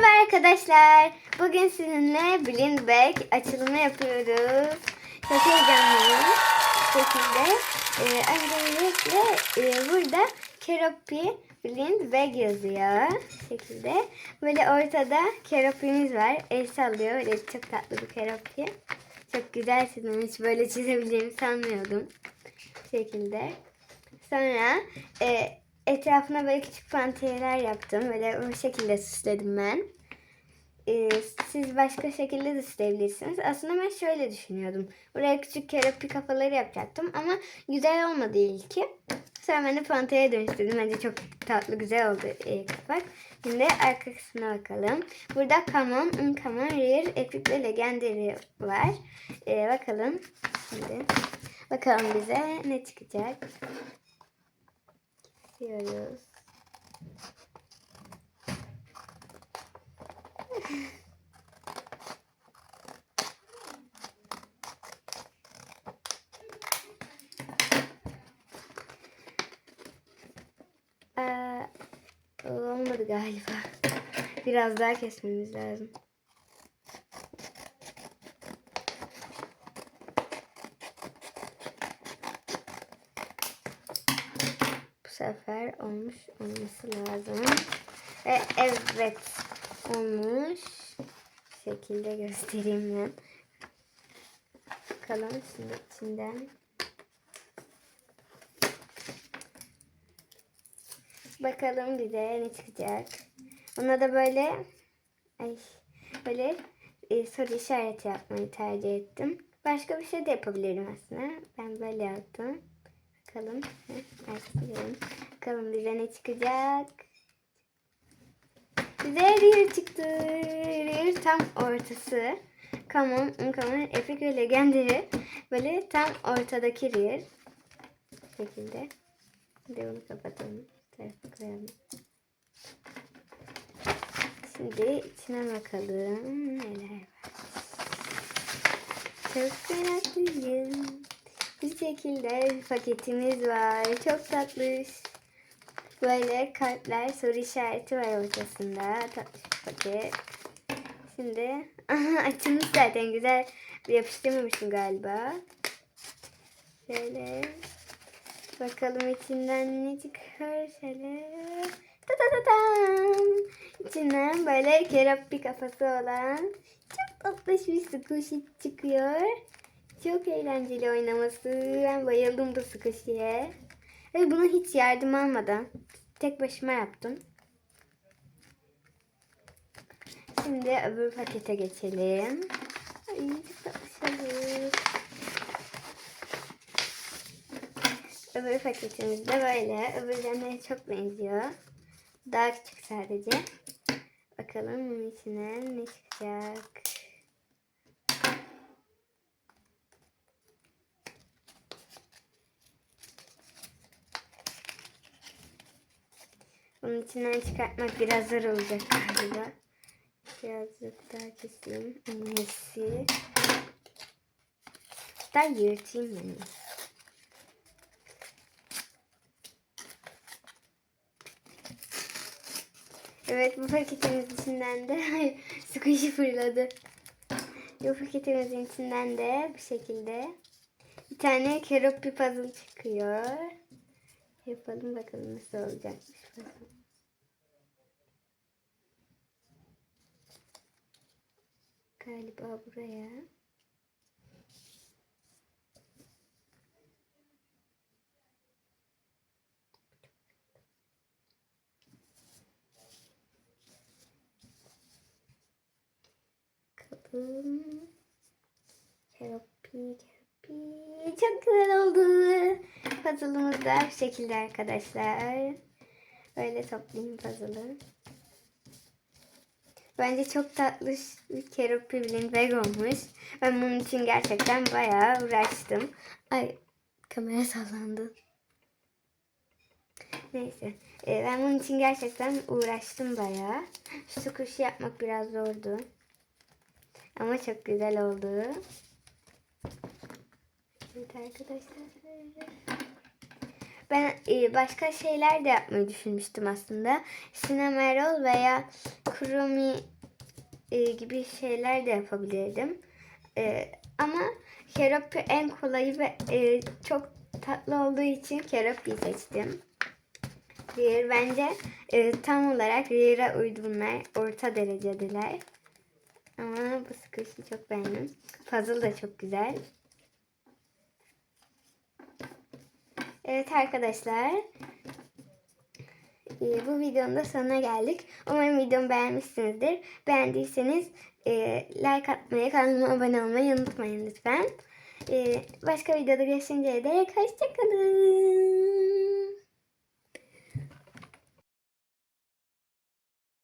Merhaba arkadaşlar. Bugün sizinle Blind Bag açılımı yapıyoruz. Çok heyecanlıyım. Bu şekilde. Ee, öncelikle e, burada Keropi Blind Bag yazıyor. Bu şekilde. Böyle ortada keropimiz var. El sallıyor. Öyle çok tatlı bir keropi. Çok güzel çizmiş. Böyle çizebileceğimi sanmıyordum. Bu şekilde. Sonra e, etrafına böyle küçük panteyeler yaptım. Böyle bu şekilde süsledim ben. E, siz başka şekilde de süsleyebilirsiniz. Aslında ben şöyle düşünüyordum. Buraya küçük kerepi kafaları yapacaktım ama güzel olmadı ilki. Sonra ben de panteye dönüştürdüm. Bence çok tatlı güzel oldu e, kapak. Şimdi arka kısmına bakalım. Burada Common, Uncommon, Rare, Epic ve Legendary var. E, bakalım. Şimdi bakalım bize ne çıkacak diyoruz. Aa, olmadı galiba. Biraz daha kesmemiz lazım. Sefer olmuş olması lazım. Ve evet olmuş. Şekilde göstereyim ben. Bakalım şimdi içinden. Bakalım bize ne çıkacak. Ona da böyle ay, böyle e, soru işareti yapmayı tercih ettim. Başka bir şey de yapabilirim aslında. Ben böyle yaptım. Bakalım. Açıyorum. Bakalım bize ne çıkacak. Bize Rear çıktı. Rear tam ortası. Common, Uncommon, Epic ve Legendary. Böyle tam ortadaki Rear. Bu şekilde. Şimdi bunu kapatalım. Bu tarafa koyalım. Şimdi içine bakalım. Neler var. Çok meraklıyım. Bu şekilde bir paketimiz var. Çok tatlış. Böyle kalpler soru işareti var ortasında. Tatlış bir paket. Şimdi açılmış zaten güzel yapıştırmamışım galiba. Şöyle bakalım içinden ne çıkar şöyle. Ta ta ta tam. İçinden böyle kerap bir kafası olan çok tatlış bir squishy çıkıyor. Çok eğlenceli oynaması. Ben bayıldım bu squishy'ye. Ve bunu hiç yardım almadan tek başıma yaptım. Şimdi öbür pakete geçelim. Ay. Öbür paketimiz de böyle. Öbürlerine çok benziyor. Daha küçük sadece. Bakalım bunun içine ne çıkacak. Bunun içinden çıkartmak biraz zor olacak galiba. Birazcık daha keseyim. Annesi. Hatta yırtayım yani. Evet bu paketimiz içinden de squishy fırladı. Bu paketimizin içinden de bu şekilde bir tane keropi puzzle çıkıyor. Yapalım bakalım nasıl olacakmış puzzle. Galiba buraya. Bakalım. Keropi, keropi. Çok güzel oldu. Puzzle'ımız da bu şekilde arkadaşlar. Böyle toplayayım puzzle'ı. Bence çok tatlı bir keropi blind bag olmuş. Ben bunun için gerçekten bayağı uğraştım. Ay kamera sallandı. Neyse. Ee, ben bunun için gerçekten uğraştım bayağı. Şu kuşu yapmak biraz zordu. Ama çok güzel oldu. Evet arkadaşlar. Ben e, başka şeyler de yapmayı düşünmüştüm aslında. Cinnamon roll veya Chromie e, gibi şeyler de yapabilirdim. E, ama Keropi en kolayı ve e, çok tatlı olduğu için Keropi'yi seçtim. Diğer bence e, tam olarak Rear'a uydu bunlar. Orta derecedeler. Ama bu squishy çok beğendim. Puzzle da çok güzel. Evet arkadaşlar. Ee, bu videonun da sonuna geldik. Umarım videomu beğenmişsinizdir. Beğendiyseniz e, like atmayı, kanalıma abone olmayı unutmayın lütfen. Ee, başka videoda görüşünceye dek hoşçakalın.